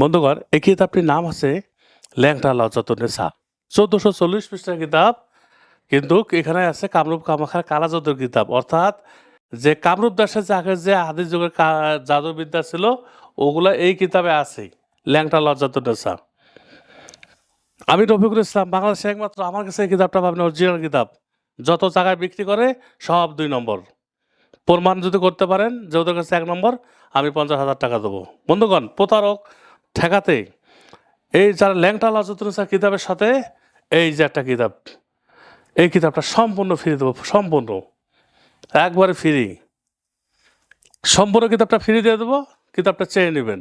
বন্ধুগণ, এই কিতাবটির নাম আছে ল্যাংটা লজতনেসা চোদ্দোশো চল্লিশ পৃষ্ঠার কিতাব, কিন্তু এখানে আছে কামরূপ কামাখার কালাজাদুর কিতাব। অর্থাৎ যে কামরূপ দাসের আগের যে আদি যুগের জাদুবিদ্যা ছিল, ওগুলো এই কিতাবে আছে ল্যাংটা লজ্জাতুন্নেসা আমি রফিকুল ইসলাম বাংলাদেশে একমাত্র, আমার কাছে এই কিতাবটা পাবেন, অরিজিনাল কিতাব। যত জায়গায় বিক্রি করে, সব দুই নম্বর। প্রমাণ যদি করতে পারেন, যে ওদের কাছে এক নম্বর, আমি পঞ্চাশ হাজার টাকা দেবো। বন্ধুগণ, প্রতারক ঠেকাতে। এই যারা ল্যাংটা লজ্জাতুন্নেসা কিতাবের সাথে, এই যে একটা কিতাব, এই কিতাবটা সম্পূর্ণ ফ্রি দেবো, সম্পূর্ণ। একবারে ফ্রি। সম্পূর্ণ কিতাবটা ফ্রি দিয়ে দেবো, কিতাবটা চেয়ে নেবেন।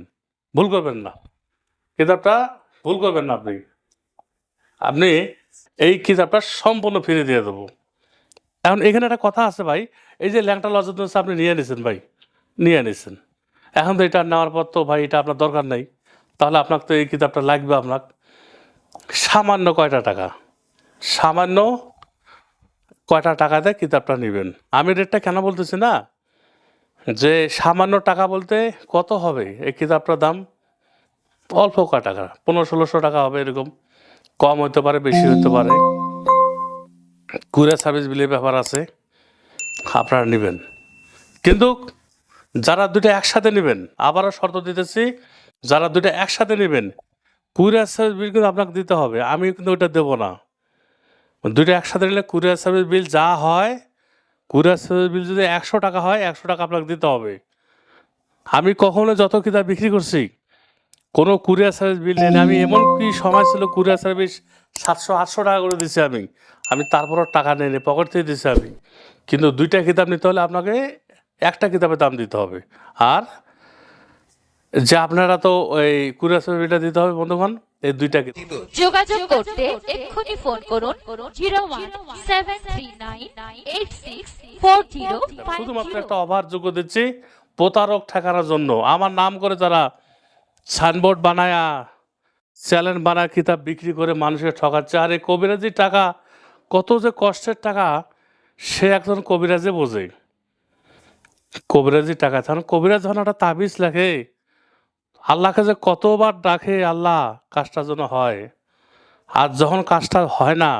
ভুল করবেন না। কিতাবটা ভুল করবেন না আপনি। আপনি এই কিতাবটা সম্পূর্ণ ফ্রি দিয়ে দেবো। এখন এখানে একটা কথা আছে ভাই, এই যে ল্যাংটা লজেন্স আপনি নিয়ে নিয়েছেন ভাই, নিয়ে নিয়েছেন এখন তো এটা নেওয়ার পর তো ভাই এটা আপনার দরকার নেই। তাহলে আপনার তো এই কিতাবটা লাগবে আপনার সামান্য কয়টা টাকা? সামান্য কয়টা টাকা দিয়ে কিতাবটা নেবেন? আমি রেটটা কেন বলতেছি না? যে সামান্য টাকা বলতে কত হবে? এই কিতাবটার দাম অল্প কয় টাকা? পনেরো, ষোলোশো টাকা হবে এরকম। কম হতে পারে, বেশি হতে পারে। কুরিয়ার সার্ভিস বিলের ব্যাপার আছে। আপনারা নেবেন। কিন্তু যারা দুটো একসাথে নেবেন, আবারও শর্ত দিতেছি যারা দুটো একসাথে নেবেন, কুরিয়ার সার্ভিস বিল কিন্তু আপনাকে দিতে হবে, আমি কিন্তু ওটা দেবো না। দুটো একসাথে নিলে কুরিয়ার সার্ভিস বিল যা হয়, কুরিয়ার সার্ভিস বিল যদি একশো টাকা হয়, একশো টাকা আপনাকে দিতে হবে। আমি কখনো যত কিতাব বিক্রি করছি, কোনো কুরিয়ার সার্ভিস বিল নেই, আমি এমন কি সময় ছিল কুরিয়ার সার্ভিস সাতশো, আটশো টাকা করে দিছি আমি আমি তারপরও টাকা নেই, পকেট থেকে দিছি আমি। কিন্তু দুইটা কিতাব নিতে হলে আপনাকে একটা কিতাবের দাম দিতে হবে। আর যে আপনারা তো ওই কুরিয়ার সার্ভিস বিলটা দিতে হবে বন্ধুগণ। এই দুইটা কিতাব যোগাযোগ করতে এক্ষুনি ফোন করুন জিরো শুধুমাত্র একটা অভার যোগ্য দিচ্ছি প্রতারক ঠেকানোর জন্য। আমার নাম করে যারা সাইনবোর্ড বানায়া চ্যালেঞ্জ বানায় কিতাব বিক্রি করে মানুষকে ঠকাচ্ছে আর এই কবিরাজি টাকা কত যে কষ্টের টাকা সে একজন কবিরাজে বোঝে। কবিরাজি টাকা তখন কবিরাজ যখন একটা তাবিজ লেখে আল্লাহকে যে কতবার ডাকে আল্লাহ কাজটা যেন হয়। আর যখন কাজটা হয় না,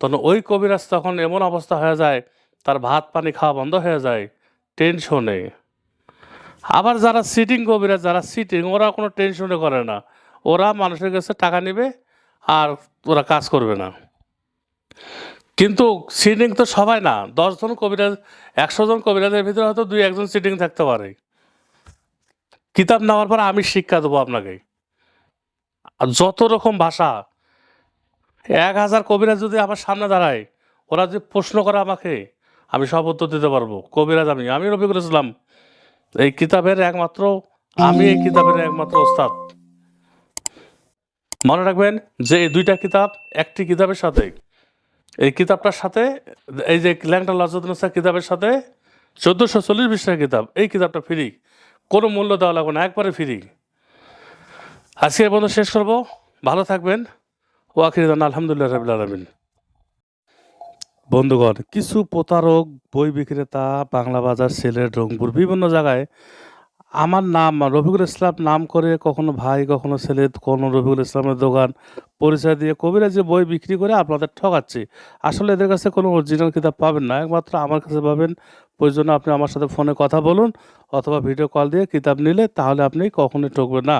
তখন ওই কবিরাজ তখন এমন অবস্থা হয়ে যায়, তার ভাত পানি খাওয়া বন্ধ হয়ে যায় টেনশনে আবার যারা সিটিং কবিরাজ, যারা সিটিং ওরা কোনো টেনশনে করে না। ওরা মানুষের কাছে টাকা নেবে আর ওরা কাজ করবে না। কিন্তু সিটিং তো সবাই না, দশজন কবিরাজ, একশো জন কবিরাজের ভিতরে হয়তো দুই একজন সিটিং থাকতে পারে। কিতাব নেওয়ার পর আমি শিক্ষা দেবো আপনাকে। যত রকম ভাষা, এক হাজার কবিরাজ যদি আমার সামনে দাঁড়ায়, ওরা যে প্রশ্ন করে আমাকে, আমি সব উত্তর দিতে পারব। কবিরাজ আমি আমি রফিকুল ইসলাম। এই কিতাবের একমাত্র, আমি এই কিতাবের একমাত্র ওস্তাদ। মনে রাখবেন যে এই দুইটা কিতাব একটি কিতাবের সাথে, এই কিতাবটার সাথে, এই যে ল্যাংটা লজনুসা কিতাবের সাথে, চোদ্দোশো চল্লিশ পৃষ্ঠার কিতাব, এই কিতাবটা ফ্রি। কোনো মূল্য দেওয়া লাগবে না, একবারে ফ্রি আজকে বন্ধু শেষ করব। ভালো থাকবেন। ওয়াকিদান আলহামদুলিল্লাহ রবিল আলমিন। বন্ধুগণ, কিছু প্রতারক, বই বিক্রেতা, বাংলা বাজার সিলেট রংপুর বিভিন্ন জায়গায় আমার নাম, রফিকুল ইসলাম নাম করে কখনো ভাই, কখনো ছেলে কোনো রফিকুল ইসলামের দোকান, পরিচয় দিয়ে কবিরা যে বই বিক্রি করে আপনাদের ঠকাচ্ছে। আসলে এদের কাছে কোনো অরিজিনাল কিতাব পাবেন না। একমাত্র আমার কাছে পাবেন প্রয়োজনে আপনি আমার সাথে ফোনে কথা বলুন অথবা ভিডিও কল দিয়ে কিতাব নিলে তাহলে আপনি কখনোই ঠকবেন না।